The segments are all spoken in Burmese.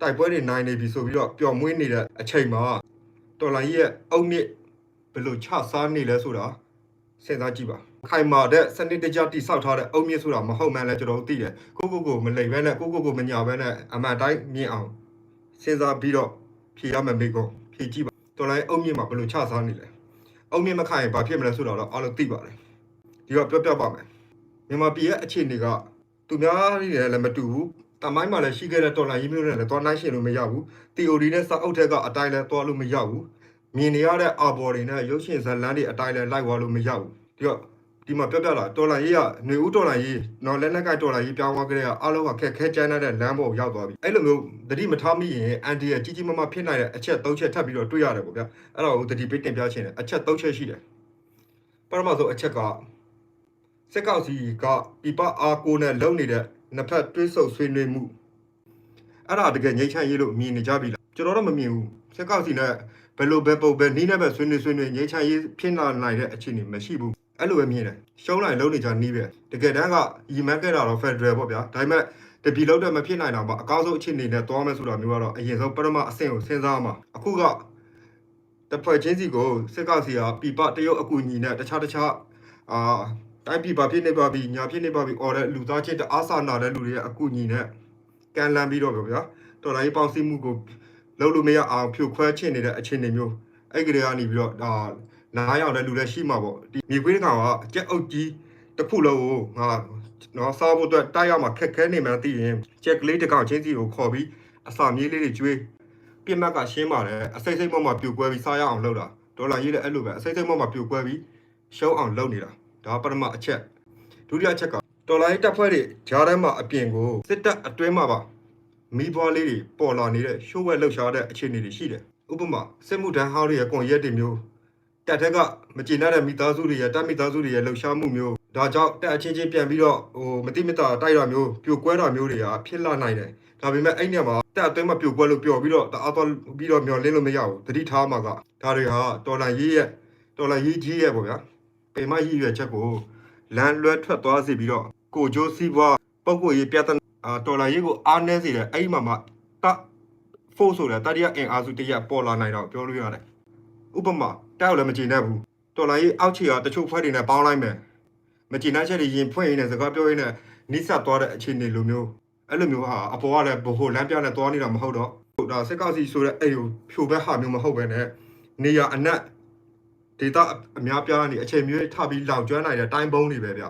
တိုက်ပွဲတွေနိုင်နေပြီဆိုပြီးတော့ပျော်မွေးနေတဲ့အချိန်မှာတော်လိုင်းရဲ့အုတ်မြစ်ဘယ်လိုချစားနေလဲဆိုတာစဉ်းစားကြည့်ပါခိုင်မာတဲ့စနစ်တကျတိဆောက်ထားတဲ့အုတ်မြစ်ဆိုတာမဟုတ်မှန်းလဲကျွန်တော်တို့သိတယ်ကိုကိုကိုမလိမ်ဘဲနဲ့ကိုကိုကိုမညာဘဲနဲ့အမှန်တိုင်းမြင်အောင်စဉ်းစားပြီးတော့ဖြေရမယ်မိကောဖြေကြည့်ပါတော်လိုင်းအုတ်မြစ်မှာဘယ်လိုချစားနေလဲအုတ်မြစ်မခိုင်ရင်ဘာဖြစ်မလဲဆိုတော့အားလုံးသိပါတယ်ဒီတော့ပြောပြပါမယ်မြန်မာပြည်ရဲ့အခြေအနေကသူများတွေလည်းမတူဘူး တမိုင်းမှာလည်းရှိခဲ့တဲ့တော်လိုင်းရေးမျိုးနဲ့လည်းသွားနိုင်ရှင်လို့မရဘူး theory နဲ့စာအုပ်ထက်ကအတိုင်းလည်းသွားလို့မရဘူးမြင်နေရတဲ့အာဘော်တွေနဲ့ရုပ်ရှင်ဇာတ်လမ်းတွေအတိုင်းလည်းလိုက်သွားလို့မရဘူးဒီတော့ဒီမှာပြောပြတာတော်လိုင်းရေးကຫນွေဦးတော်လိုင်းရေးနော်လက်နက်ကင်တော်လိုင်းရေးပြောင်းသွားကြတဲ့အားလုံးကခက်ခဲကြမ်းတဲ့လမ်းပေါ်ရောက်သွားပြီအဲ့လိုမျိုးသတိမထားမိရင်အန်တီရဲ့ကြီးကြီးမားမားဖြစ်နိုင်တဲ့အချက်၃ချက်ထပ်ပြီးတော့တွေ့ရတယ်ပေါ့ဗျာအဲ့ဒါကိုသတိပေးတင်ပြချင်တယ်အချက်၃ချက်ရှိတယ်ပထမဆုံးအချက်ကစက်ကောက်စီကပြပအားကိုနဲ့လုံနေတဲ့ နှစ်ဖက်တွဲဆုပ်ဆွေးနွေးမှုအဲ့ဒါတကယ်ငြိမ်းချမ်းရေးလို့မြင်နေကြပြီလားကျွန်တော်တော့မမြင်ဘူးစက်ကောက်စီနဲ့ဘယ်လိုပဲပုံပဲနီးနဲ့ပဲဆွေးနွေးဆွေးနွေးငြိမ်းချမ်းရေးဖြစ်လာနိုင်တဲ့အခြေအနေမရှိဘူးအဲ့လိုပဲမြင်တယ်ရှုံးလိုက်လုံနေကြနီးပဲတကယ်တမ်းကရီမန်းခဲ့တာတော့ Federal ပေါ့ဗျာဒါပေမဲ့တပြီလောက်တော့မဖြစ်နိုင်တော့ပါအကောင်းဆုံးအခြေအနေနဲ့သွားမယ်ဆိုတာမျိုးကတော့အရင်ဆုံးပထမအဆင့်ကိုစဉ်းစားမှာအခုကတစ်ဖွဲ့ချင်းစီကိုစစ်ကောက်စီကပြပတရုတ်အကူအညီနဲ့တခြားတခြားအာ တိုင်းပြည်ဘာဖြစ်နေပါပြီညာဖြစ်နေပါပြီအော်တဲ့လူသားချင်းတအားစာနာတဲ့လူတွေရဲ့အကူအညီနဲ့ကန်လန်ပြီးတော့ဗျာတော်လိုင်းပေါင်းစည်းမှုကိုလုံးလို့မရအောင်ဖြိုခွဲချင်နေတဲ့အခြေအနေမျိုးအဲ့ကလေးကနေပြီးတော့ဒါနားရောက်တဲ့လူလည်းရှိမှာပေါ့ဒီမြေခွေးကောင်ကအကြက်အုပ်ကြီးတစ်ခုလုံးကိုငါနော်စားဖို့အတွက်တိုက်ရမှာခက်ခဲနေမှန်းသိရင်ကြက်ကလေးတစ်ကောင်ချင်းစီကိုခေါ်ပြီးအစာမြေးလေးတွေကျွေးပြစ်မှတ်ကရှင်းပါတယ်အစိမ့်စိမ့်မောက်မှာပြိုကွဲပြီးစားရအောင်လုပ်တာဒေါ်လာရေးလည်းအဲ့လိုပဲအစိမ့်စိမ့်မောက်မှာပြိုကွဲပြီးရှုံးအောင်လုပ်နေတာ ဒါပထမအချက်ဒုတိယအချက်ကဒေါ်လာရေးတပ်ဖွဲ့တွေဂျားထဲမှာအပြင်ကိုစစ်တပ်အတွင်းမှာပါမီးပွားလေးတွေပေါ်လာနေတဲ့ရှိုးဝဲလှုပ်ရှားတဲ့အခြေအနေတွေရှိတယ်ဥပမာစစ်မှုထမ်းဟောင်းတွေရဲ့ကွန်ရက်တွေမျိုးတက်ထက်ကမကျေနပ်တဲ့မိသားစုတွေရဲ့တက်မိသားစုတွေရဲ့လှုပ်ရှားမှုမျိုးဒါကြောင့်တက်အချင်းချင်းပြန်ပြီးတော့ဟိုမတိမတာတိုက်တာမျိုးပြိုကွဲတာမျိုးတွေကဖြစ်လာနိုင်တယ်ဒါပေမဲ့အဲ့ညမှာတက်အတွင်းမှာပြိုကွဲလို့ပျော်ပြီးတော့တအားတော့ပြီးတော့မျောလင်းလို့မရဘူးတတိထားမှာကဒါတွေဟာတော်လန်ရေးရဲ့တော်လန်ရေးကြီးရဲ့ပေါ့ဗျာ ပေမရည်ရွယ်ချက်ကိုလမ်းလွဲထွက်သွားစေပြီးတော့ကိုဂျိုးစီးပွားပုံကိုရေးပြဿနာအာတော်လန်ရေးကိုအားနည်းစေတယ်အဲ့ဒီမှာမှတဖို့ဆိုတဲ့တတိယအင်အားစုတစ်ရပ်ပေါ်လာနိုင်တော့ပြောလို့ရတယ်ဥပမာတောက်လည်းမကြည်နဲ့ဘူးတော်လိုင်းကြီးအောက်ခြေကတချို့ဖွဲ့တွေနဲ့ပေါင်းလိုက်မယ်မကြည်နဲ့ချက်တွေရင်ဖွင့်ရင်းနဲ့စကားပြောရင်းနဲ့နိစ္စသွားတဲ့အခြေအနေလိုမျိုးအဲ့လိုမျိုးဟာအပေါ်ကလည်းဘိုလ်လမ်းပြနဲ့သွားနေတာမဟုတ်တော့ဒါစက်ကောက်စီဆိုတဲ့အဲ့ကိုဖြိုဘက်ဟာမျိုးမဟုတ်ပဲနဲ့နေရအနက် ဒေတာအများပြားနေအချိန်မျိုးထပြီးလောင်ကျွမ်းနိုင်တဲ့တိုင်းဘုံတွေပဲဗျ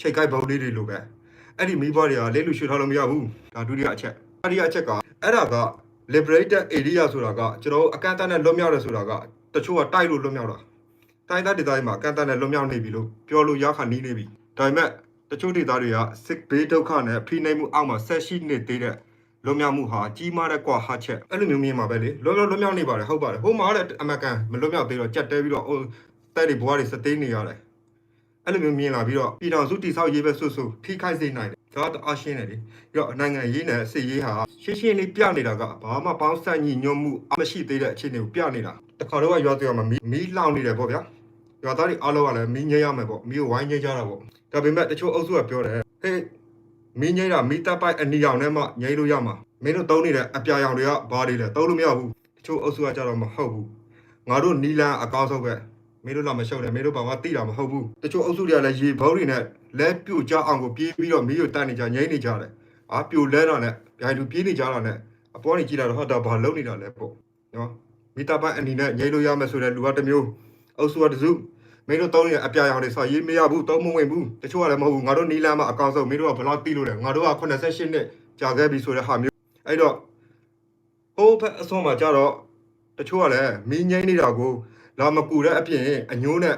ချိတ်ကိုက်ဘုံလေးတွေလိုပဲအဲ့ဒီမိဘတွေကလေးလူရွှေထားလို့မရဘူးဒါဒုတိယအချက်တတိယအချက်ကအဲ့ဒါက liberated area ဆိုတာကကျွန်တော်တို့အကန့်အသတ်နဲ့လွတ်မြောက်တယ်ဆိုတာကတချို့ကတိုက်လို့လွတ်မြောက်တာတိုင်းသားဒေသတွေမှာအကန့်အသတ်နဲ့လွတ်မြောက်နေပြီလို့ပြောလို့ရခါနီးနေပြီဒါပေမဲ့တချို့ဒေသတွေကစစ်ဘေးဒုက္ခနဲ့ဖိနှိပ်မှုအောက်မှာဆက်ရှိနေသေးတဲ့ လွတ်မြောက်မှုဟာကြီးမားတဲ့ကွာဟာချက်အဲ့လိုမျိုးမြင်မှာပဲလေလွတ်လွတ်လွတ်မြောက်နေပါတယ်ဟုတ်ပါတယ်ဟိုမှာလည်းအမကန်မလွတ်မြောက်သေးတော့ကြက်တဲပြီးတော့ဟိုတဲ့တွေဘွားတွေစသိမ်းနေရတယ်အဲ့လိုမျိုးမြင်လာပြီးတော့ပြည်တော်စုတိဆောက်ရေးပဲဆွဆွထိခိုက်စေနိုင်တယ်ဒါတော့အရှင်းတယ်လေပြီးတော့နိုင်ငံရေးနဲ့စစ်ရေးဟာရှင်းရှင်းလေးပြနေတာကဘာမှပေါင်းဆက်ညီညွတ်မှုမရှိသေးတဲ့အခြေအနေကိုပြနေတာတခါတော့ရွာသွေးမှာမီးမီးလောင်နေတယ်ပေါ့ဗျာရွာသားတွေအားလုံးကလည်းမီးငြိမ်းရမယ်ပေါ့မီးကိုဝိုင်းငြိမ်းကြတာပေါ့ဒါပေမဲ့တချို့အုပ်စုကပြောတယ်ဟေး မီးငြိမ်းတာမီးတပ်ပိုက်အနီရောင်နဲ့မှငြိမ်းလို့ရမှာမင်းတို့သုံးနေတဲ့အပြာရောင်တွေကဘာတွေလဲသုံးလို့မရဘူးတချို့အုပ်စုကကြတော့မဟုတ်ဘူးငါတို့နီလန်အကောင်းဆုံးပဲမင်းတို့လာမရှုပ်နဲ့မင်းတို့ဘာမှသိတာမဟုတ်ဘူးတချို့အုပ်စုတွေကလည်းရေဘောတွေနဲ့လဲပြိုကြအောင်ကိုပြေးပြီးတော့မီးကိုတတ်နေကြငြိမ်းနေကြတယ်အာပြိုလဲတာနဲ့ဗျိုင်လူပြေးနေကြတာနဲ့အပေါ်နေကြည့်လာတော့ဟာဒါဘာလုံနေတာလဲပေါ့နော်မီတာပိုင်အနေနဲ့ငြိမ်းလို့ရမယ်ဆိုတဲ့လူကတစ်မျိုးအုပ်စုကတစ်စု မင်းတို့သုံးနေတဲ့အပြာရောင်တွေဆိုရေးမရဘူးသုံးမဝင်ဘူးတချို့ကလည်းမဟုတ်ဘူးငါတို့နီလန်မှာအကောင့်ဆုံးမင်းတို့ကဘယ်လောက်သိလို့လဲငါတို့က88နှစ်ကြာခဲ့ပြီဆိုတဲ့ဟာမျိုးအဲ့တော့ဟိုးဖက်အစွန်းမှာကြတော့တချို့ကလည်းမင်းငိမ့်နေတာကိုလာမကူတဲ့အပြင်အညိုးနဲ့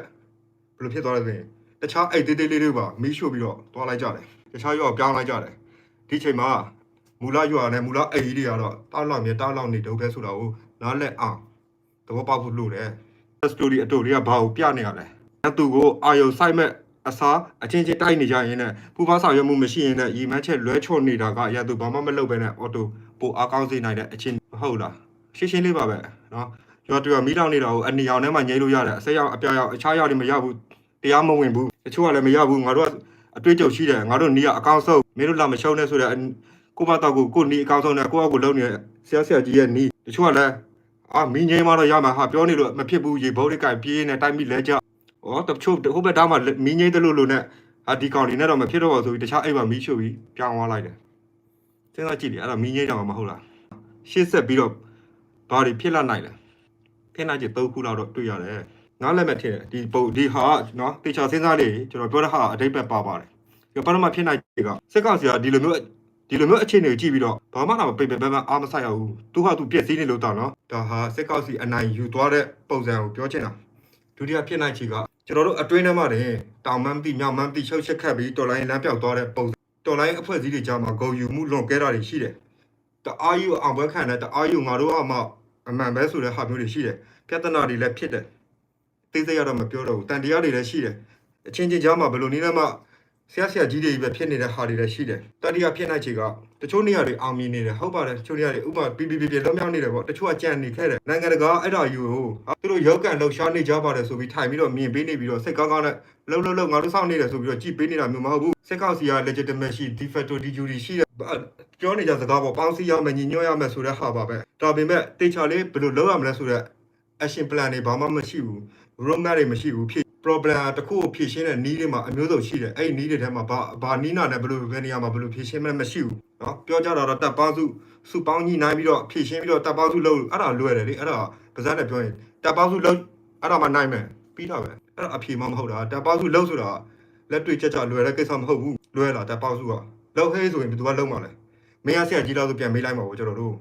ဘယ်လိုဖြစ်သွားလဲဆိုရင်တခြားအိတ်သေးသေးလေးတွေပါမီးရှို့ပြီးတော့သွားလိုက်ကြတယ်တခြားရောပြောင်းလိုက်ကြတယ်ဒီချိန်မှာမူလရွာနဲ့မူလအိတ်ကြီးတွေကတော့တောက်လောက်မြတောက်လောက်နေတော့ပဲဆိုတာကိုနားလက်အောင်သဘောပေါက်ဖို့လိုတယ်စတိုရီအတူတွေကဘာကိုပြနေရလဲ သူကိုအာယုံဆိုင်မဲ့အစားအချင်းချင်းတိုက်နေကြရင်နဲ့ပူပေါင်းဆောင်ရွက်မှုမရှိရင်လည်းရီမန်းချက်လွဲချော့နေတာကရသူဘာမှမလုပ်ပဲနဲ့အော်တိုပိုအားကောင်းစေနိုင်တဲ့အချင်းမဟုတ်လားရှင်းရှင်းလေးပါပဲနော်ရောတူကမီးတောင်နေတာကိုအနီအောင်ထဲမှာငိမ့်လို့ရတယ်အစိမ်းရောက်အပြာရောက်အခြားရောက်တွေမရဘူးတရားမဝင်ဘူးတချို့ကလည်းမရဘူးငါတို့ကအတွေ့အကြုံရှိတယ်ငါတို့နီးရအကောင့်ဆုံးမင်းတို့လာမရှုံးနဲ့ဆိုတဲ့ကိုဘတော့ကိုကိုနီအကောင်းဆုံးနဲ့ကိုယ့်အကိုလုံးနေတဲ့ဆရာဆရာကြီးရဲ့နီတချို့ကလည်းအာမင်းငိမ့်မတော့ရမှာဟာပြောနေလို့မဖြစ်ဘူးရေဘုတ်တွေကပြေးနေတိုက်မိလဲကြ ဩတချို့ဟိုဘက်သားမှာမင်းငိမ့်တယ်လို့လို့နဲ့ဟာဒီကောင်ဒီနဲ့တော့မဖြစ်တော့ဘူးဆိုပြီးတခြားအိမ်မှာမီးရှို့ပြီးပြောင်းသွားလိုက်တယ်စဉ်းစားကြည့်လေအဲ့ဒါမင်းငိမ့်တော့မဟုတ်လားရှေ့ဆက်ပြီးတော့ဘာတွေဖြစ်လာနိုင်လဲဖြစ်နိုင်ချေ၃ခုလောက်တော့တွေ့ရတယ်ငါလည်းမထင်ဒီပုံဒီဟာနော်တေချာစဉ်းစားလေကျွန်တော်ပြောတဲ့ဟာအတိတ်ပဲပါပါတယ်ဒီပထမဖြစ်နိုင်ချေကစက်ကောင်စီကဒီလိုမျိုးဒီလိုမျိုးအခြေအနေကိုကြည့်ပြီးတော့ဘာမှတော့ပိတ်ပိတ်ပန်းပန်းအားမဆိုင်ရဘူးသူဟာသူပြက်စီးနေလို့တော့နော်ဒါဟာစစ်ကောက်စီအနိုင်ယူသွားတဲ့ပုံစံကိုပြောချင်တာဒုတိယဖြစ်နိုင်ချေက ကျွန်တော်တို့အတွင်းထဲမှာတင်တောင်မန်းတိမြောက်မန်းတိရှုပ်ချက်ခတ်ပြီးတော်လိုင်းလမ်းပြောက်သွားတဲ့ပုံစံတော်လိုင်းအဖွဲ့အစည်းတွေကြားမှာဂုံယူမှုလွန်ကဲတာတွေရှိတယ်တအားယူအောင်ပွဲခံတဲ့တအားယူငါတို့အမှအမှန်ပဲဆိုတဲ့ဟာမျိုးတွေရှိတယ်ပြဿနာတွေလည်းဖြစ်တယ်သိစိတ်ရတော့မပြောတော့ဘူးတန်တရားတွေလည်းရှိတယ်အချင်းချင်းကြားမှာဘယ်လိုနည်းနဲ့မှ ဆရာဆရာကြီးတွေပဲဖြစ်နေတဲ့ဟာတွေလည်းရှိတယ်တတိယဖြစ်နိုင်ချေကတချို့နေရာတွေအောင်မြင်နေတယ်ဟုတ်ပါတယ်တချို့နေရာတွေဥပမာပြပြပြပြလွတ်မြောက်နေတယ်ပေါ့တချို့ကကြံနေခဲ့တယ်နိုင်ငံတကာအဲ့ဒါယူကိုသူတို့ရောက်ကန်လှူရှားနေကြပါတယ်ဆိုပြီးထိုင်ပြီးတော့မြင်ပေးနေပြီးတော့စိတ်ကောင်းကောင်းနဲ့လှုပ်လှုပ်လှုပ်ငါတို့စောင့်နေတယ်ဆိုပြီးတော့ကြည်ပေးနေတာမျိုးမဟုတ်ဘူးစစ်ကောက်စီက legitimate ရှိ de facto de jure ရှိတယ်ပြောနေကြစကားပေါ့ပေါင်းစည်းရမယ်ညီညွတ်ရမယ်ဆိုတဲ့ဟာပါပဲဒါပေမဲ့တေချာလေးဘယ်လိုလုပ်ရမလဲဆိုတော့ action plan တွေဘာမှမရှိဘူး roadmap တွေမရှိဘူးဖြစ် problem တစ်ခုကိုဖြေရှင်းတဲ့နည်းတွေမှာအမျိုးစုံရှိတယ်အဲ့ဒီနည်းတွေထဲမှာဘာဘာနည်းနာနဲ့ဘယ်လိုပဲနေရာမှာဘယ်လိုဖြေရှင်းမလဲမရှိဘူးเนาะပြောကြတာတော့တပ်ပေါင်းစုစုပေါင်းညှိနှိုင်းပြီးတော့ဖြေရှင်းပြီးတော့တပ်ပေါင်းစုလုပ်အဲ့ဒါလွယ်တယ်လေအဲ့ဒါပါဇက်နဲ့ပြောရင်တပ်ပေါင်းစုလုပ်အဲ့ဒါမှနိုင်မယ်ပြီးတာပဲအဲ့ဒါအဖြေမှမဟုတ်တာတပ်ပေါင်းစုလုပ်ဆိုတာလက်တွေ့ချက်ချလွယ်တဲ့ကိစ္စမဟုတ်ဘူးလွယ်လာတပ်ပေါင်းစုကလုပ်ဟေးဆိုရင်ဘယ်သူကလုပ်မှာလဲမင်းရဆရာကြီးလားဆိုပြန်မေးလိုက်မှာပေါ့ကျွန်တော်တို့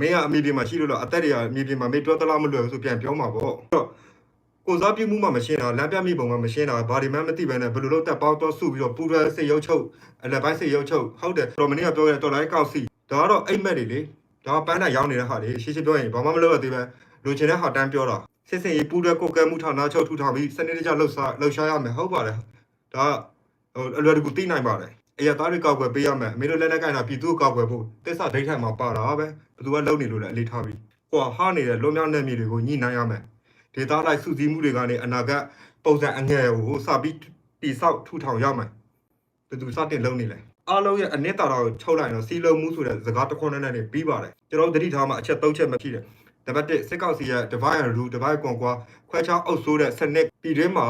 မင်းကအမိပြင်မှာရှိလို့လားအသက်တွေကအမိပြင်မှာမေးပြောသလားမလွယ်ဘူးဆိုပြန်ပြောမှာပေါ့အဲ့တော့ ကိုစားပြုမှုမှမရှင်းတာလမ်းပြမိပုံမှမရှင်းတာဘာဒီမှမသိပဲနဲ့ဘယ်လိုလုပ်တက်ပေါင်းတော့စုပြီးတော့ပူရစိတ်ရုပ်ချုပ်အလက်ပိုင်းစိတ်ရုပ်ချုပ်ဟုတ်တယ်တော်မင်းကပြောရတော်လိုက်ကောက်စီဒါကတော့အိမ်မက်တွေလေဒါပန်းတာရောင်းနေတဲ့ဟာတွေရှင်းရှင်းပြောရင်ဘာမှမလုပ်ရသေးပဲလူချင်တဲ့ဟာတန်းပြောတာစစ်စင်ရေးပူရကိုကဲမှုဌာနချုပ်ထူထောင်ပြီးစနစ်တကျလှုပ်ရှားလှုပ်ရှားရမယ်ဟုတ်ပါတယ်ဒါဟိုအလွယ်တကူသိနိုင်ပါတယ်အရာသားတွေကောက်ွယ်ပေးရမယ်အမေတို့လက်လက်ကင်တာပြည်သူကောက်ွယ်ဖို့တစ္ဆဒိဋ္ဌိမှာပါတာပဲဘယ်သူကလုံနေလို့လဲအလေးထားပြီးဟိုဟာနေတဲ့လွန်မြောက်နေမြေတွေကိုညှိနှိုင်းရမယ် ဒေတာလိုက်စုစည်းမှုတွေကနေအနာဂတ်ပုံစံအငယ်ကိုစပြီးတိဆောက်ထူထောင်ရမယ်ဘယ်သူစတင်လုပ်နေလဲအားလုံးရဲ့အနှစ်သာရကိုချုပ်လိုက်တော့စီလုံးမှုဆိုတဲ့စကားတစ်ခွန်းနဲ့နဲ့ပြီးပါတယ်ကျွန်တော်တို့သတိထားမှာအချက်၃ချက်မှဖြစ်တယ်နံပါတ်1စစ်ကောက်စီရဲ့ divide and rule divide ကွန်ကွာခွဲခြားအုပ်စိုးတဲ့စနစ်ပြည်တွင်းမှာ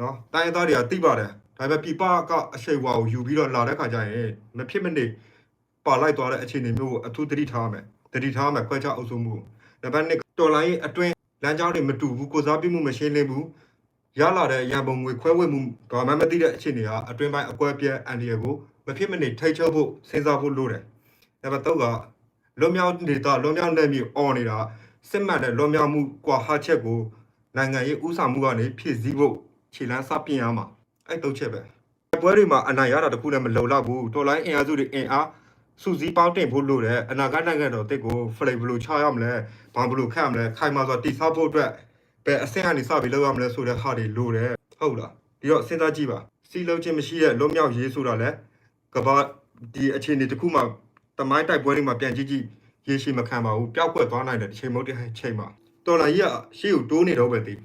နော်တိုင်းသားတွေကသိပါတယ်ဒါပေမဲ့ပြပကအရှိန်ဝါကိုယူပြီးတော့လာတဲ့ခါကျရင်မဖြစ်မနေပါလိုက်သွားတဲ့အခြေအနေမျိုးကိုအထူးသတိထားရမယ်သတိထားရမယ်ခွဲခြားအုပ်စိုးမှုနံပါတ်2တော်လိုင်းရဲ့အတွင်း လမ်းကြောင်းတွေမတူဘူးကိုစားပြုမှုမရှင်းလင်းဘူးရလာတဲ့ရန်ပုံငွေခွဲဝေမှုဘာမှမသိတဲ့အခြေအနေဟာအတွင်းပိုင်းအကွဲပြဲအန်ဒီရကိုမဖြစ်မနေထိတ်ချုပ်ဖို့စဉ်းစားဖို့လိုတယ်။နံပါတ်3ကလွန်မြောက်နေတာလွန်မြောက်နေပြီអော်နေတာစစ်မှန်တဲ့လွန်မြောက်မှုကွာဟာချက်ကိုနိုင်ငံရေးဥဆောင်မှုကနေဖြည့်ဆည်းဖို့ခြေလန်းစပြင်ရမှာအဲ့တုတ်ချက်ပဲ။ပွဲတွေမှာအနိုင်ရတာတခုလည်းမလုံလောက်ဘူး။တော်လိုင်းအင်အားစုတွေအင်အားစုစည်းပေါင်းတင်ဖို့လိုတယ်အနာဂတ်နိုင်ငံတော်တစ်ကိုဖလိဘလို့ချရမလဲ ဘာဘလို့ခတ်မလဲခိုင်မာစွာတိဆောက်ဖို့အတွက်ဘယ်အဆင့်ကနေစပြီးလုပ်ရမလဲဆိုတဲ့ဟာတွေလိုတယ်ဟုတ်လားဒီတော့စဉ်းစားကြည့်ပါစီလုံးချင်းမရှိတဲ့လွတ်မြောက်ရေးဆိုတာလဲကဘာဒီအခြေအနေတစ်ခုမှတမိုင်းတိုက်ပွဲတွေမှာပြန်ကြည့်ကြည့်ရေရှိမခံပါဘူးပျောက်ကွက်သွားနိုင်တယ်တစ်ချိန်မဟုတ်တစ်ချိန်မှာတော်လာကြီးကရှေ့ကိုတိုးနေတော့ပဲတည်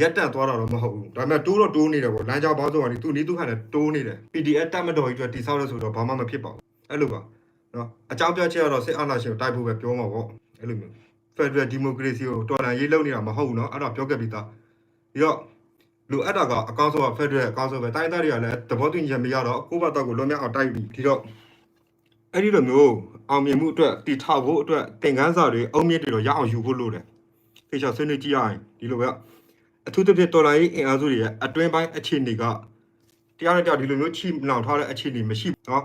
ရက်တက်သွားတာတော့မဟုတ်ဘူးဒါပေမဲ့တိုးတော့တိုးနေတယ်ပေါ့လမ်းကြောင်းပေါင်းစုံကနေသူ့နီးသူ့ဟန်နဲ့တိုးနေတယ် PDF တက်မတော်ကြီးအတွက်တိဆောက်လို့ဆိုတော့ဘာမှမဖြစ်ပါဘူးအဲ့လိုပါနော်အကြောင်းပြချက်ကတော့စစ်အာဏာရှင်ကိုတိုက်ဖို့ပဲပြောမှာပေါ့အဲ့လိုမျိုး Federal Democracy ကိုတော်လှန်ရေးလုပ်နေတာမဟုတ်ဘူးเนาะအဲ့ဒါပြောခဲ့ပြီးသားပြီးတော့လူအပ်တာကအကောင်းဆုံးက Federal အကောင်းဆုံးပဲတိုင်းသားတွေကလည်းသဘောတူညီချက်မရတော့ကိုယ့်ဘက်တော့ကိုလွန်မြောက်အောင်တိုက်ပြီးဒီတော့အဲ့ဒီလိုမျိုးအောင်မြင်မှုအတွက်တည်ထောင်ဖို့အတွက်သင်ခန်းစာတွေအုံမြင့်တွေတော့ရအောင်ယူဖို့လိုတယ်ခေချာဆွေးနွေးကြည့်ရရင်ဒီလိုပဲအထူးသဖြင့်တော်လှန်ရေးအင်အားစုတွေရဲ့အတွင်းပိုင်းအခြေအနေကတရားနဲ့တရားဒီလိုမျိုးချိနှောင်ထားတဲ့အခြေအနေမရှိဘူးเนาะ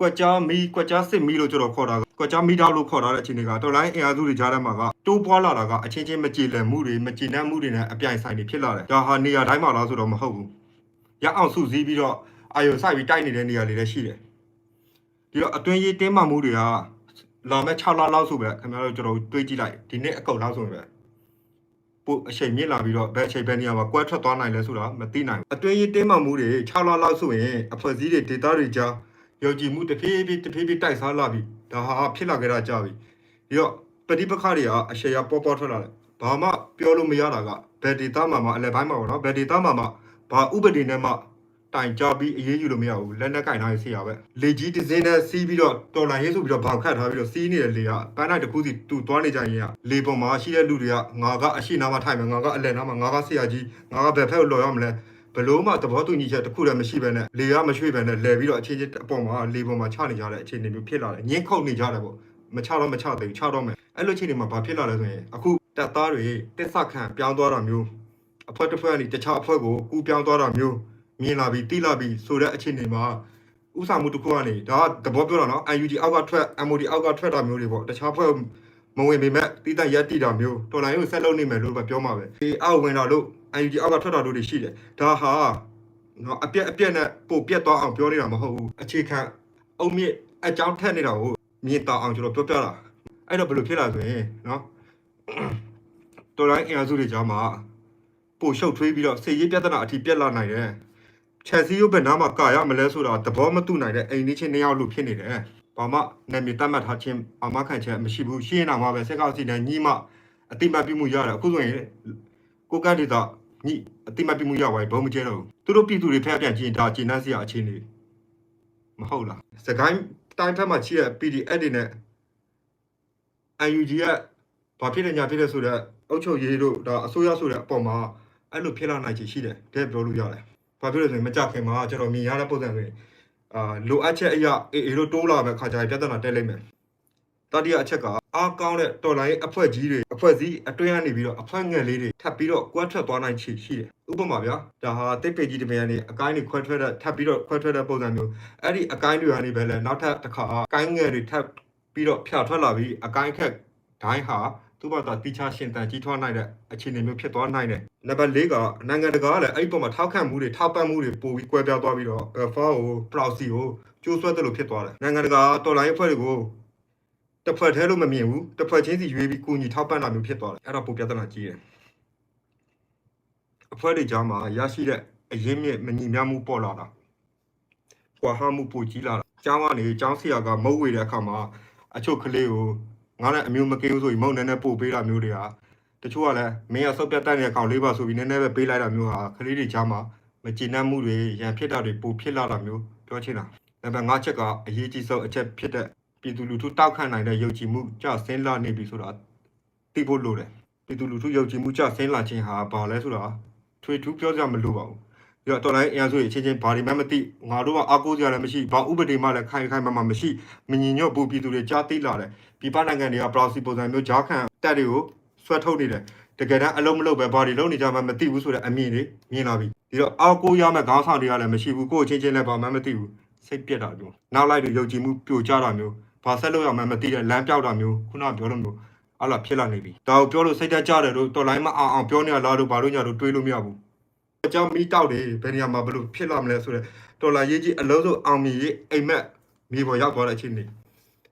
ကွက်ကြားမီကွက်ကြားစစ်မီလို့ကျွန်တော်ခေါ်တာကကွက်ကြားမီတောက်လို့ခေါ်ထားတဲ့အချိန်တွေကတော်လိုင်းအင်အားစုတွေကြားထဲမှာကတိုးပွားလာတာကအချင်းချင်းမကြည်လည်မှုတွေမကြည်နပ်မှုတွေနဲ့အပြိုင်ဆိုင်တွေဖြစ်လာတယ်။ဒါဟာနေရာတိုင်းမှာလားဆိုတော့မဟုတ်ဘူး။ရအောင်စုစည်းပြီးတော့အာယုံစိုက်ပြီးတိုက်နေတဲ့နေရာတွေလည်းရှိတယ်။ဒီတော့အတွင်းရေးတင်းမာမှုတွေကလာမဲ့6လလောက်ဆိုပဲခင်ဗျားတို့ကျွန်တော်တွေးကြည့်လိုက်ဒီနေ့အကုတ်လောက်ဆိုရင်ပဲပို့အချိန်မြင့်လာပြီးတော့ဘယ်အချိန်ဘယ်နေရာမှာကွဲထွက်သွားနိုင်လဲဆိုတာမသိနိုင်ဘူး။အတွင်းရေးတင်းမာမှုတွေ6လလောက်ဆိုရင်အဖွဲ့အစည်းတွေဒေတာတွေကြား ယုံကြည်မှုတဖြည်းဖြည်းတဖြည်းဖြည်းတိုက်စားလာပြီဒါဟာဖြစ်လာကြတာကြပြီပြီးတော့ပฏิပက္ခတွေကအရှေ့ရပေါ်ပေါ်ထွက်လာတယ်ဘာမှပြောလို့မရတာကဘယ်ဒေတာမှာမှအလဲပိုင်းမှာပေါ့နော်ဘယ်ဒေတာမှာမှဘာဥပဒေနဲ့မှတိုင်ကြပြီးအေးအေးယူလို့မရဘူးလက်နဲ့ကင်ထားရစီရပဲလေကြီးတစ်စင်းနဲ့စီးပြီးတော့တော်လိုင်းရေးဆိုပြီးတော့ဘောင်ခတ်ထားပြီးတော့စီးနေတဲ့လေကပန်းလိုက်တစ်ခုစီတူသွားနေကြရင်ကလေပေါ်မှာရှိတဲ့လူတွေကငါကအရှိနာမှာထိုင်မယ်ငါကအလက်နာမှာငါကဆရာကြီးငါကဘယ်ဖက်ကိုလော်ရမလဲ ဘလို့မှသဘောတူညီချက်တစ်ခုလည်းမရှိဘဲနဲ့လေကမရွှေ့ဘဲနဲ့လဲပြီးတော့အခြေချင်းအပေါ်မှာလေပေါ်မှာချနေကြတဲ့အခြေအနေမျိုးဖြစ်လာတယ်ညှင်းခုန်နေကြတယ်ပေါ့မချတော့မချသေးဘူးချတော့မယ်အဲ့လိုအခြေအနေမှာဘာဖြစ်လာလဲဆိုရင်အခုတက်သားတွေတက်ဆခန့်ပြောင်းသွားတာမျိုးအဖွဲတစ်ဖွဲကနေတခြားအဖွဲကိုကူပြောင်းသွားတာမျိုးမြင်လာပြီးတိလာပြီးဆိုတဲ့အခြေအနေမှာဥစားမှုတစ်ခုကနေဒါကသဘောပြောတာနော် UNG အောက်ကထွက် MOD အောက်ကထွက်တာမျိုးတွေပေါ့တခြားဖွဲ့ မဝင်ပေမဲ့တိတရက်တိတာမျိုးတော်လိုင်းကိုဆက်လုပ်နေမယ်လို့ပဲပြောမှာပဲဒီအောက်ဝင်တာလို့ UNG အောက်ကထွက်တာလို့တွေရှိတယ်ဒါဟာနော်အပြက်အပြက်နဲ့ပို့ပြက်သွားအောင်ပြောနေတာမဟုတ်ဘူးအခြေခံအုံမြင့်အကြောင်းထက်နေတာကိုမြင်တောင်အောင်ကျွန်တော်ပြောပြတာအဲ့တော့ဘယ်လိုဖြစ်လာဆိုရင်နော်တော်လိုင်းအင်အားစုတွေကြားမှာပို့ရှုပ်ထွေးပြီးတော့စေရေးပြဿနာအထိပြက်လာနိုင်တယ်ချက်စီရုပ်ဘယ်နားမှာကာရမလဲဆိုတာသဘောမတူနိုင်တဲ့အိမ်လေးချင်းနှစ်ယောက်လို့ဖြစ်နေတယ်။ ဘာမှနာမည်တတ်မှတ်ထားခြင်းအာမခံချက်မရှိဘူး။ရှင်းနေတာမှပဲစက်ကောက်စီနဲ့ညီမအတိမတ်ပြမှုရတယ်အခုဆိုရင်ကိုကတ်ဒေတာညီအတိမတ်ပြမှုရပါဘုံမကျဲတော့ဘူး။သူတို့ပြည်သူတွေဖက်ပြန်ကြည့်ရင်ဒါကျဉ်းနှံ့စရာအခြေအနေမဟုတ်လား။စကိုင်းတိုင်းဖက်မှာချီရ PDF တွေနဲ့ UNG ကဘာဖြစ်နေညာဖြစ်နေဆိုတော့အုတ်ချုပ်ရေးတို့ဒါအစိုးရဆိုတဲ့အပေါ်မှာအဲ့လိုဖြစ်လာနိုင်ချေရှိတယ်တဲ့ပြောလို့ရတယ်။ဘာဖြစ်လို့လဲဆိုရင်မကြခင်မှာကျွန်တော်မြင်ရတဲ့ပုံစံတွေ အာလိုအပ်ချက်အရာအေးအေးတို့တိုးလာမဲ့ခါကျရင်ပြဿနာတက်လိမ့်မယ်။တတိယအချက်ကအားကောင်းတဲ့တော်လိုင်းရဲ့အဖွဲ့ကြီးတွေအဖွဲ့စည်းအတွင်းကနေပြီးတော့အဖွဲ့ငယ်လေးတွေထပ်ပြီးတော့ကွက်ထွက်သွားနိုင်ချေရှိတယ်။ဥပမာဗျာဒါဟာတိတ်ပေကြီးတမန်ကနေအကိုင်းတွေခွဲထွက်တဲ့ထပ်ပြီးတော့ခွဲထွက်တဲ့ပုံစံမျိုးအဲ့ဒီအကိုင်းတွေကနေပဲလဲနောက်ထပ်တစ်ခါအကိုင်းငယ်တွေထပ်ပြီးတော့ဖြာထွက်လာပြီးအကိုင်းခက်ဒိုင်းဟာ သူ့ဘာသာတိချရှင်တန်ကြီးထွားနိုင်တဲ့အခြေအနေမျိုးဖြစ်သွားနိုင်တယ်။နံပါတ်၄ကနိုင်ငံတကာကလည်းအဲ့ဒီပုံမှာထောက်ခံမှုတွေထောက်ပံ့မှုတွေပိုပြီးကွဲပြားသွားပြီးတော့ Alpha ကို Proxy ကိုကျိုးဆွဲတယ်လို့ဖြစ်သွားတယ်။နိုင်ငံတကာတော်လိုင်းအဖွဲ့တွေကိုတစ်ဖွဲ့တည်းလို့မမြင်ဘူးတစ်ဖွဲ့ချင်းစီရွေးပြီးကူညီထောက်ပံ့တာမျိုးဖြစ်သွားတယ်။အဲ့ဒါပိုပြဿနာကြီးတယ်။အဖွဲ့တွေကြားမှာရရှိတဲ့အရင်းမြစ်မညီမျှမှုပေါ်လာတာ။ကွာဟမှုပိုကြီးလာတာ။ကျောင်းကနေကျောင်းဆရာကမုတ်ဝေတဲ့အခါမှာအချို့ကလေးကို ငါနဲ့အမျိုးမကင်းဘူးဆိုရင်မုံနည်းနည်းပို့ပေးတာမျိုးတွေဟာတချို့ကလည်းမင်းကစောက်ပြတ်တတ်တဲ့အကောင်လေးပါဆိုပြီးနည်းနည်းပဲပေးလိုက်တာမျိုးဟာကလေးတွေကြားမှာမကျေနပ်မှုတွေရန်ဖြစ်တာတွေပိုဖြစ်လာတာမျိုးပြောချင်တာနံပါတ်5ချက်ကအရေးကြီးဆုံးအချက်ဖြစ်တဲ့ပြည်သူလူထုတောက်ခံနိုင်တဲ့ယုံကြည်မှုကြဆင်းလာနေပြီဆိုတာသိဖို့လိုတယ်ပြည်သူလူထုယုံကြည်မှုကြဆင်းလာခြင်းဟာဘာလဲဆိုတာထွေထူးပြောကြမလို့ပါဘူး ပြီးတော့တော်လိုင်းအင်အားစုတွေအချင်းချင်းဘာတွေမှမသိငါတို့ကအားကိုးကြရတယ်မရှိဘာဥပဒေမှလည်းခိုင်ခိုင်မာမာမရှိမငြင်ညွတ်ဘူးပြည်သူတွေကြားသိလာတယ်ပြည်ပနိုင်ငံတွေက proxy ပုံစံမျိုးဂျားခံတက်တွေကိုဆွဲထုတ်နေတယ်တကယ်တမ်းအလုံးမလုံးပဲဘာတွေလုံးနေကြမှမသိဘူးဆိုတဲ့အမြင်တွေမြင်လာပြီဒီတော့အောက်ကိုရမယ့်ခေါင်းဆောင်တွေကလည်းမရှိဘူးကိုယ့်ချင်းချင်းလည်းဘာမှမသိဘူးစိတ်ပြက်တာမျိုးနောက်လိုက်တွေယုံကြည်မှုပြိုကျတာမျိုးဘာဆက်လို့ရမှမသိတဲ့လမ်းပြောက်တာမျိုးခုနကပြောလို့မျိုးအလားဖြစ်လာနေပြီဒါကိုပြောလို့စိတ်တက်ကြတယ်လို့တော်လိုင်းမအောင်အောင်ပြောနေရလားလို့ဘာလို့ညာလို့တွေးလို့မရဘူး အကြောင်းမီးတောက်တယ်ဘယ်နေရာမှာဘလို့ဖြစ်လာမလဲဆိုတော့တော်လာရေးကြီးအလုံးစုံအောင်မြင်ရေးအိမ်မက်မြေပေါ်ရောက်သွားတဲ့အခြေအနေ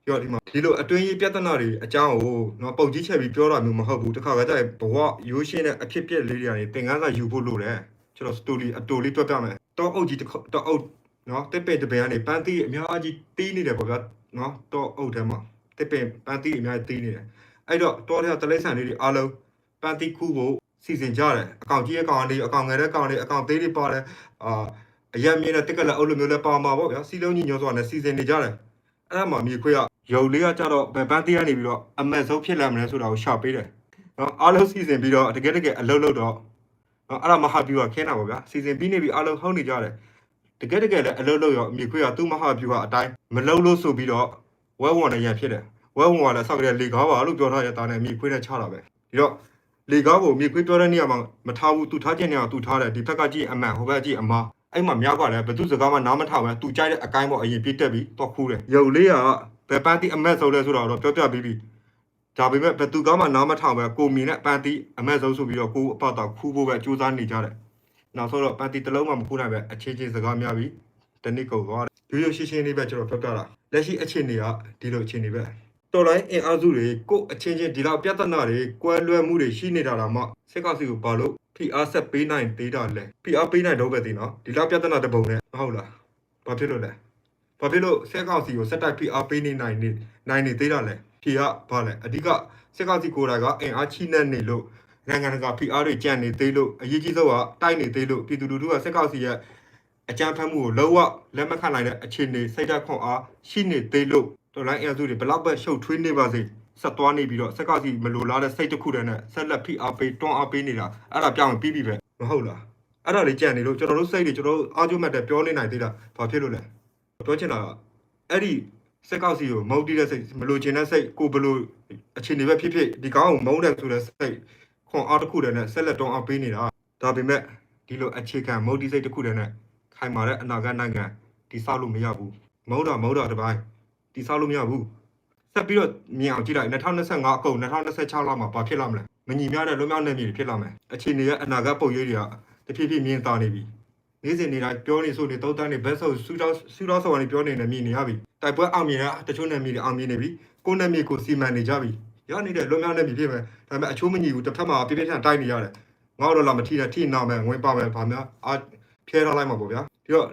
ပြောဒီမှာဒီလိုအတွင်းရေးပြဿနာတွေအကြောင်းကိုနော်ပုံကြီးချက်ပြီးပြောတာမျိုးမဟုတ်ဘူးတခါကကြရင်ဘဝရိုးရှင်းတဲ့အဖြစ်ပြက်လေးတွေကနေသင်ခန်းစာယူဖို့လိုတယ်ကျွန်တော် story အတူလေးတွက်ပြမယ်တော့အုပ်ကြီးတစ်ခေါက်တော့အုပ်နော်တစ်ပင်တစ်ပင်ကနေပန်းသီးအများကြီးတီးနေတယ်ပေါ့ဗျာနော်တော့အုပ်ထဲမှာတစ်ပင်ပန်းသီးအများကြီးတီးနေတယ်အဲ့တော့တော့တဲ့တလိမ့်ဆန်လေးတွေအားလုံးပန်းသီးခုဖို့ စီစဉ်ကြတယ်အကောင်ကြီးအကောင်လေးအကောင်ငယ်တဲ့ကောင်လေးအကောင်သေးလေးပါတယ်အာအရက်မြင့်တဲ့တက်ကလက်အုပ်လိုမျိုးလဲပါမှာပေါ့ဗျာစီလုံးကြီးညောဆိုတာနဲ့စီစဉ်နေကြတယ်အဲ့ဒါမှမြေခွေကရုပ်လေးကကြတော့ဗန်ပန်းတီးကနေပြီးတော့အမတ်ဆုံးဖြစ်လာမလဲဆိုတာကိုရှာပေးတယ်နော်အားလုံးစီစဉ်ပြီးတော့တကယ်တကယ်အလုပ်လုပ်တော့နော်အဲ့ဒါမဟာဗျူကခင်းတာပေါ့ဗျာစီစဉ်ပြီးနေပြီးအားလုံးဟုတ်နေကြတယ်တကယ်တကယ်လည်းအလုပ်လုပ်ရောအမြေခွေကသူ့မဟာဗျူကအတိုင်းမလုပ်လို့ဆိုပြီးတော့ဝဲဝန်နဲ့ရန်ဖြစ်တယ်ဝဲဝန်ကလည်းဆောက်ကလေးလေကားပါလို့ပြောထားရတာနဲ့အမြေခွေနဲ့ချတာပဲဒီတော့ လေကားကိုအမြေခွေပြောတဲ့နေရာမှာမထားဘူးသူထားခြင်းနေရာသူထားတယ်ဒီဘက်ကကြည့်အမှန်ဟိုဘက်ကကြည့်အမားအဲ့မှာမြောက်ကလည်းဘသူစကားမှနားမထောင်ပဲသူကြိုက်တဲ့အကိုင်းပေါ်အရင်ပြစ်တက်ပြီးတော့ခူးတယ်ရုပ်လေးကဘယ်ပန်းတီအမက်ဆုံးလဲဆိုတော့တော့ပြောပြပြီးပြီဒါပေမဲ့ဘယ်သူကမှနားမထောင်ပဲကိုမီနဲ့ပန်းတီအမက်ဆုံးဆိုပြီးတော့ကိုအပတ်တော့ခူးဖို့ပဲကြိုးစားနေကြတယ်နောက်ဆုံးတော့ပန်းတီတစ်လုံးမှမခူးနိုင်ပဲအခြေချင်းစကားများပြီးတနစ်ကုန်သွားတယ်ရိုးရိုးရှင်းရှင်းလေးပဲကျွန်တော်ပြောပြတာလက်ရှိအခြေအနေကဒီလိုအခြေအနေပဲ တော်လိုင်းအင်အားစုတွေကိုအချင်းချင်းဒီလောက်ပြဿနာတွေကွဲလွဲမှုတွေရှိနေတာတော့မှစစ်ကောင်စီကိုဘာလို့ PR ဆက်ပေးနိုင်သေးတာလဲ PR ပေးနိုင်တော့ပဲဒီနော်ဒီလောက်ပြဿနာတစ်ပုံနဲ့မဟုတ်လားဘာဖြစ်လို့လဲဘာဖြစ်လို့စက်ကောင်စီကိုစက်တိုက် PR ပေးနေနိုင်နေနိုင်နေသေးတာလဲဖြေကဘာလဲအဓိကစက်ကောင်စီကိုယ်တိုင်ကအင်အားချိနဲ့နေလို့နိုင်ငံတကာ PR တွေကြံ့နေသေးလို့အရေးကြီးဆုံးကတိုက်နေသေးလို့ပြည်သူလူထုကစက်ကောင်စီရဲ့အကြမ်းဖက်မှုကိုလုံးဝလက်မခံနိုင်တဲ့အခြေအနေစိတ်ဓာတ်ခွန်အားရှိနေသေးလို့တော် လိုင်းအန်စုတွေဘလောက်ပဲရှုပ်ထွေးနေပါစေဆက်သွားနေပြီးတော့စက်ကစီမလိုလားတဲ့စိတ်တစ်ခုတည်းနဲ့ဆက်လက်ဖိအားပေးတွန်းအားပေးနေတာအဲ့ဒါပြောင်းပြီးပြီပဲမဟုတ်လားအဲ့ဒါလေးကြံနေလို့ကျွန်တော်တို့စိတ်တွေကျွန်တော်တို့အားကျိုးမှတ်တယ်ပြောနေနိုင်သေးတာဘာဖြစ်လို့လဲပြောချင်တာကအဲ့ဒီစက်ကောက်စီကိုမုတ်တီးတဲ့စိတ်မလိုချင်တဲ့စိတ်ကိုဘလို့အခြေအနေပဲဖြစ်ဖြစ်ဒီကောင်းကိုမုန်းတယ်ဆိုတဲ့စိတ်ခွန်အားတစ်ခုတည်းနဲ့ဆက်လက်တွန်းအားပေးနေတာဒါပေမဲ့ဒီလိုအခြေခံမုတ်တီးစိတ်တစ်ခုတည်းနဲ့ခိုင်မာတဲ့အနာဂတ်နိုင်ငံတိဆောက်လို့မရဘူးမုန်းတာမုန်းတာတစ်ပိုင်း တိဆောက်လို့မရဘူးဆက်ပြီးတော့မြင်အောင်ကြည့်လိုက်2025အကုန်2026လောက်မှာဘာဖြစ်လာမလဲမညီမျှတဲ့လွတ်မြောက်နေပြီဖြစ်လာမယ်အခြေအနေရဲ့အနာဂတ်ပုံရိပ်တွေကတဖြည်းဖြည်းမြင်သာနေပြီနေ့စဉ်နေ့တိုင်းပြောနေဆိုနေသုံးတန်းနေဘက်ဆိုစူတောင်းစူတောင်းဆောင်နေပြောနေနေမြင်နေရပြီတိုက်ပွဲအောင်မြင်ရတချို့နယ်မြေတွေအောင်မြင်နေပြီကိုယ်နယ်မြေကိုစီမံနေကြပြီရနေတဲ့လွတ်မြောက်နေပြီဖြစ်မယ်ဒါပေမဲ့အချိုးမညီဘူးတစ်ဖက်မှာပြပြထန်တိုက်နေရတယ်ငါတို့လာမထီနဲ့ထိနာမယ်ဝင်ပါမယ်ဗာများအာဖျဲထားလိုက်မှာပေါ့ဗျာဒီတော့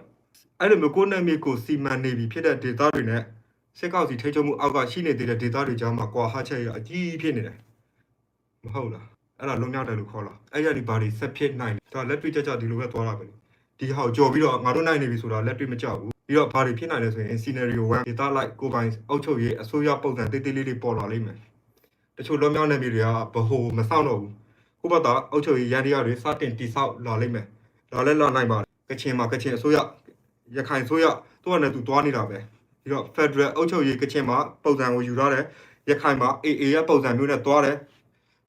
အဲ့လိုမျိုးကိုယ်နယ်မြေကိုစီမံနေပြီဖြစ်တဲ့ data တွေနဲ့ စစ်ကောက်စီထိချုံမှုအောက်ကရှိနေသေးတဲ့ဒေသတွေကြားမှာကွာဟချက်ရအကြီးဖြစ်နေတယ်မဟုတ်လားအဲ့ဒါလွန်မြောက်တယ်လို့ခေါ်လားအဲ့ရဒီဘာတွေဆက်ဖြစ်နိုင်လဲဒါလက်တွေ့ကြကြဒီလိုပဲသွားတာပဲဒီဟာကိုကြော်ပြီးတော့ငါတို့နိုင်နေပြီဆိုတာလက်တွေ့မကြဘူးပြီးတော့ဘာတွေဖြစ်နိုင်လဲဆိုရင် scenario 1ဒေသလိုက်ကိုပိုင်အုပ်ချုပ်ရေးအစိုးရပုံစံတိတ်တိတ်လေးလေးပေါ်လာလိမ့်မယ်တချို့လွန်မြောက်နေပြီတွေကဘဟိုမဆောက်တော့ဘူးခုဘက်ကအုပ်ချုပ်ရေးရန်တရားတွေစတင်တိဆောက်လာလိမ့်မယ်လာလဲလာနိုင်ပါတယ်ကချင်မှာကချင်အစိုးရရခိုင်အစိုးရသူကလည်းသူသွားနေတာပဲ ပြီးတော့ Federal အုပ်ချုပ်ရေးကချင်မှာပုံစံကိုယူထားတယ်ရခိုင်မှာ AA ရဲ့ပုံစံမျိုးနဲ့သွားတယ်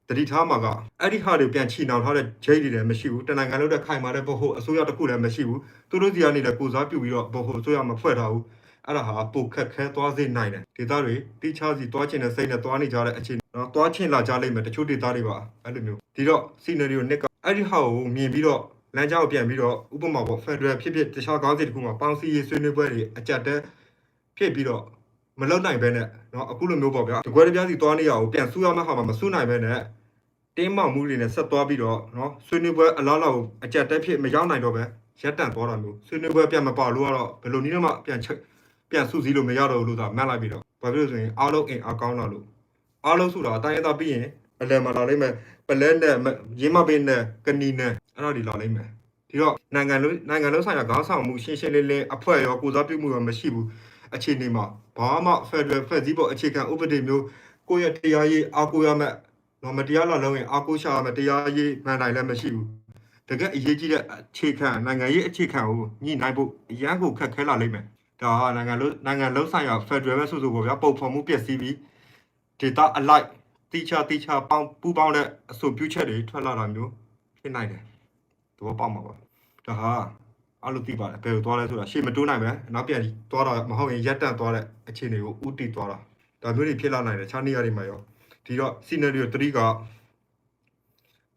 တတိထားမှာကအဲ့ဒီဟာတွေပြန်ချီနှောင်ထားတဲ့ဂျိတ်တွေလည်းမရှိဘူးတနင်္ဂနွေတဲ့ခိုင်မာတဲ့ဘဟုအစိုးရတစ်ခုလည်းမရှိဘူးသူတို့စီကနေလည်းကိုစားပြုပြီးတော့ဘဟုအစိုးရမဖွဲ့ထားဘူးအဲ့ဒါဟာပိုခက်ခဲသွားစေနိုင်တယ်ဒေသတွေတိချစီသွားချင်တဲ့စိတ်နဲ့သွားနေကြတဲ့အခြေအနေနော်သွားချင်လာကြလိမ့်မယ်တချို့ဒေသတွေပါအဲ့လိုမျိုးဒီတော့ scenario နှစ်ကအဲ့ဒီဟာကိုမြင်ပြီးတော့လမ်းကြောင်းပြန်ပြီးတော့ဥပမာပေါ့ Federal ဖြစ်ဖြစ်တခြားကောင်းစီတစ်ခုမှာပေါင်းစည်းရေးဆွေးနွေးပွဲတွေအကြက်တဲ ဖြစ်ပြီးတော့မလုံနိုင်ပဲနဲ့เนาะအခုလိုမျိုးပေါ့ဗျာတကွဲတပြားစီသွားနေရအောင်ပြန်ဆူရမယ့်ဟာမှာမဆူနိုင်ပဲနဲ့တင်းမောင်မှုတွေနဲ့ဆက်သွားပြီးတော့เนาะဆွေးနွေးပွဲအလားလောက်အကြက်တက်ဖြစ်မရောက်နိုင်တော့ပဲရက်တန့်သွားတာမျိုးဆွေးနွေးပွဲပြန်မပါလို့ကတော့ဘယ်လိုနည်းတော့မှပြန်ချက်ပြန်စုစည်းလို့မရတော့ဘူးလို့သာမှတ်လိုက်ပြီးတော့ဘာဖြစ်လို့ဆိုရင်အားလုံးအင်အားကောင်းလာလို့အားလုံးဆိုတာအတိုင်းအသားပြီးရင်အလယ်မှာလာလိမ့်မယ်ပလဲနဲ့ရင်းမပင်းနဲ့ကနီနဲ့အဲ့တော့ဒီလာလိမ့်မယ်ဒီတော့နိုင်ငံလုံးနိုင်ငံလုံးဆိုင်ရာခေါင်းဆောင်မှုရှင်းရှင်းလင်းလင်းအဖွဲ့ရောကိုစားပြုမှုရောမရှိဘူး အခြေအနေမှာဘာမှ Federal ဖွဲ့စည်းပုံအခြေခံဥပဒေမျိုးကိုယ့်ရဲ့တရားရေးအားကိုးရမယ်နော်မတရားလာလုံးရင်အားကိုးရှာရမယ်တရားရေးမှန်တိုင်းလည်းမရှိဘူးတကယ်အရေးကြီးတဲ့အခြေခံနိုင်ငံရေးအခြေခံကိုညှိနှိုင်းဖို့အရန်ကိုခက်ခဲလာလိမ့်မယ်ဒါဟာနိုင်ငံလုံးနိုင်ငံလုံးဆိုင်ရာ Federal ပဲဆိုဆိုပေါ့ဗျာပုံဖော်မှုပြည့်စည်ပြီး data အလိုက်တိချာတိချာပေါင်းပူးပေါင်းတဲ့အဆိုပြုချက်တွေထွက်လာတာမျိုးဖြစ်နိုင်တယ်သဘောပေါက်မှာပါဒါဟာ အဲ့လိုသိပါတယ်ဘယ်လိုသွားလဲဆိုတာရှေ့မတိုးနိုင်ပဲနောက်ပြန်သွားတာမဟုတ်ရင်ရက်တန့်သွားတဲ့အခြေအနေကိုဥတီသွားတာဒါမျိုးတွေဖြစ်လာနိုင်တယ်ခြားနေရာတွေမှာရောဒီတော့ scenario 3က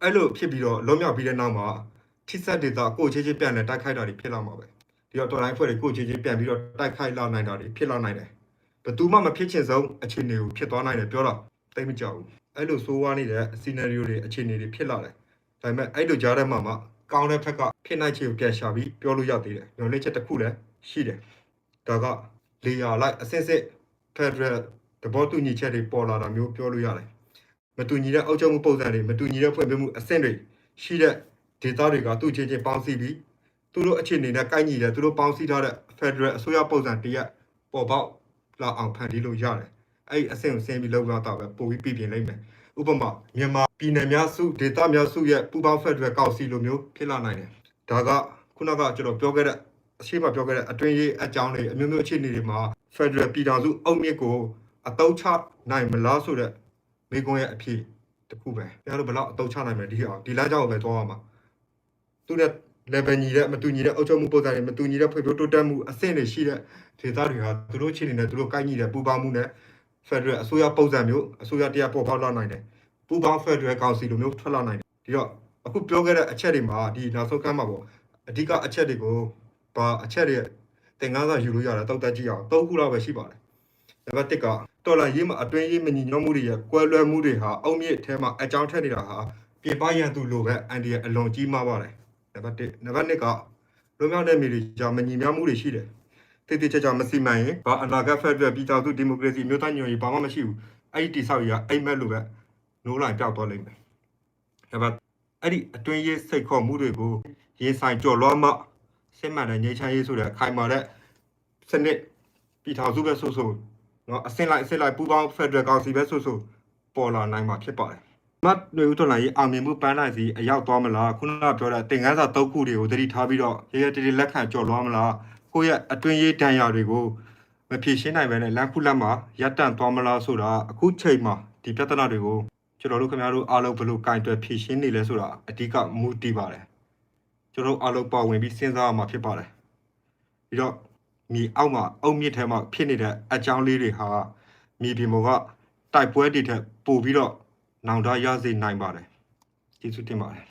အဲ့လိုဖြစ်ပြီးတော့လွန်မြောက်ပြီးတဲ့နောက်မှာထိစက်ဒေတာကိုယ့်ချင်းချင်းပြန်လဲတိုက်ခိုက်တာတွေဖြစ်လာမှာပဲဒီတော့တော်တိုင်းဖွဲ့တွေကိုယ့်ချင်းချင်းပြန်ပြီးတော့တိုက်ခိုက်လာနိုင်တာတွေဖြစ်လာနိုင်တယ်ဘယ်သူမှမဖြစ်ချင်ဆုံးအခြေအနေကိုဖြစ်သွားနိုင်တယ်ပြောတော့သိမကြောက်ဘူးအဲ့လိုဆိုးဝါးနေတဲ့ scenario တွေအခြေအနေတွေဖြစ်လာတယ်ဒါပေမဲ့အဲ့လိုကြားထဲမှာမှ ကောင်းတဲ့ဘက်ကဖြစ်နိုင်ချေကိုပြန်ရှာပြီးပြောလို့ရသေးတယ်။ညွှန်လေးချက်တစ်ခုလည်းရှိတယ်။ဒါကလေယာလိုက်အစစ်စစ် Federal သဘောတူညီချက်တွေပေါ်လာတာမျိုးပြောလို့ရတယ်။မတူညီတဲ့အုပ်ချုပ်မှုပုံစံတွေမတူညီတဲ့ဖွံ့ဖြိုးမှုအဆင့်တွေရှိတဲ့ဒေသတွေကသူ့ချင်းချင်းပေါင်းစည်းပြီးသူတို့အခြေအနေနဲ့ကိုက်ညီတဲ့သူတို့ပေါင်းစည်းထားတဲ့ Federal အစိုးရပုံစံတရက်ပေါ်ပေါက်လာအောင်ဖန်တီးလို့ရတယ်။အဲ့ဒီအဆင့်ကိုဆင်းပြီးလောက်တော့ပဲပို့ပြီးပြည်ပြင်လိုက်မယ်။ ဥပမာမြန်မာပြည်နယ်များစုဒေသများစုရဲ့ပူးပေါင်းဖက်ဒရယ်ကောင်စီလိုမျိုးဖြစ်လာနိုင်တယ်။ဒါကခုနကကျွန်တော်ပြောခဲ့တဲ့အရှိမပြောခဲ့တဲ့အတွင်းရေးအကြောင်းတွေအမျိုးမျိုးအခြေအနေတွေမှာဖက်ဒရယ်ပြည်တော်စုအုပ်မြစ်ကိုအတုံးချနိုင်မလားဆိုတဲ့မိကွန်းရဲ့အဖြစ်တစ်ခုပဲ။အဲဒါဘယ်လောက်အတုံးချနိုင်မလဲဒီဟာဒီလမ်းကြောင်းကိုပဲသွားရမှာ။သူနဲ့ level ညီတဲ့မတူညီတဲ့အုပ်ချုပ်မှုပုံစံတွေမတူညီတဲ့ဖွံ့ဖြိုးတိုးတက်မှုအဆင့်တွေရှိတဲ့ဒေသတွေဟာသူတို့အခြေအနေနဲ့သူတို့ကိုက်ညီတဲ့ပူးပေါင်းမှုနဲ့ Federal အစိုးရပုံစံမျိုးအစိုးရတရားပေါ်ပေါက်လာနိုင်တယ်။ပူးပေါင်း Federal ကောင်စီလိုမျိုးထွက်လာနိုင်တယ်။ဒီတော့အခုပြောခဲ့တဲ့အချက်တွေမှာဒီနောက်ဆုံးကမ်းမှာပေါ့အဓိကအချက်တွေကိုဘာအချက်တွေသင်ခန်းစာယူလို့ရတယ်တောက်တက်ကြည့်အောင်၃ခုလောက်ပဲရှိပါတယ်။နံပါတ်1ကတော်လာရေးမှာအတွင်းရေးမညီညွတ်မှုတွေရဲ့ကွဲလွဲမှုတွေဟာအုံမြင့်အထဲမှာအကြောင်းထက်နေတာဟာပြင်ပရန်သူလိုပဲအန်ဒီရဲ့အလွန်ကြီးမားပါတယ်။နံပါတ်1နံပါတ်2ကလွန်မြောက်တဲ့မြေတွေကြောင့်မညီမျှမှုတွေရှိတယ်။ တိတ်တိတ်ကြကြမစီမံရင်ဘာအနာဂတ်ဖက်ဒရယ်ပြည်ထောင်စုဒီမိုကရေစီမျိုးသားညွန့်ရေးဘာမှမရှိဘူးအဲ့ဒီတိဆောက်ရေးကအိမ်မက်လိုပဲနိုးလိုက်ပြောက်သွားလိမ့်မယ်ဒါပေမဲ့အဲ့ဒီအတွင်းရေးစိတ်ခေါ်မှုတွေကိုရင်ဆိုင်ကြော်လွှားမှစစ်မှန်တဲ့ငြိမ်းချမ်းရေးဆိုတဲ့ခိုင်မာတဲ့စနစ်ပြည်ထောင်စုပဲဆိုဆိုနော်အစင်လိုက်အစင်လိုက်ပူးပေါင်းဖက်ဒရယ်ကောင်စီပဲဆိုဆိုပေါ်လာနိုင်မှာဖြစ်ပါတယ်မတ်နေဦးတော်လိုင်းရေးအောင်မြင်မှုပန်းနိုင်စီအရောက်သွားမလားခုနကပြောတဲ့တင်ကန်းစာ၃ခုတွေကိုသတိထားပြီးတော့ရရတည်တည်လက်ခံကြော်လွှားမလား ကိုယ့်ရဲ့အတွင်းရေးတန်ရာတွေကိုမဖြေရှင်းနိုင်ပဲနဲ့လမ်းခုလက်မှာရပ်တန့်သွားမလားဆိုတာအခုချိန်မှာဒီပြဿနာတွေကိုကျွန်တော်တို့ခင်ဗျားတို့အားလုံးဘယ်လိုကင်တွယ်ဖြေရှင်းနေလဲဆိုတာအဓိကမူတည်ပါတယ်ကျွန်တော်တို့အားလုံးပါဝင်ပြီးစဉ်းစားရမှာဖြစ်ပါတယ်ပြီးတော့မြေအောက်မှာအုံမြင့်ထဲမှာဖြစ်နေတဲ့အကြောင်းလေးတွေဟာမြေပြင်ပေါ်ကတိုက်ပွဲတွေထက်ပိုပြီးတော့နောင်တရစေနိုင်ပါတယ်ကျေးဇူးတင်ပါတယ်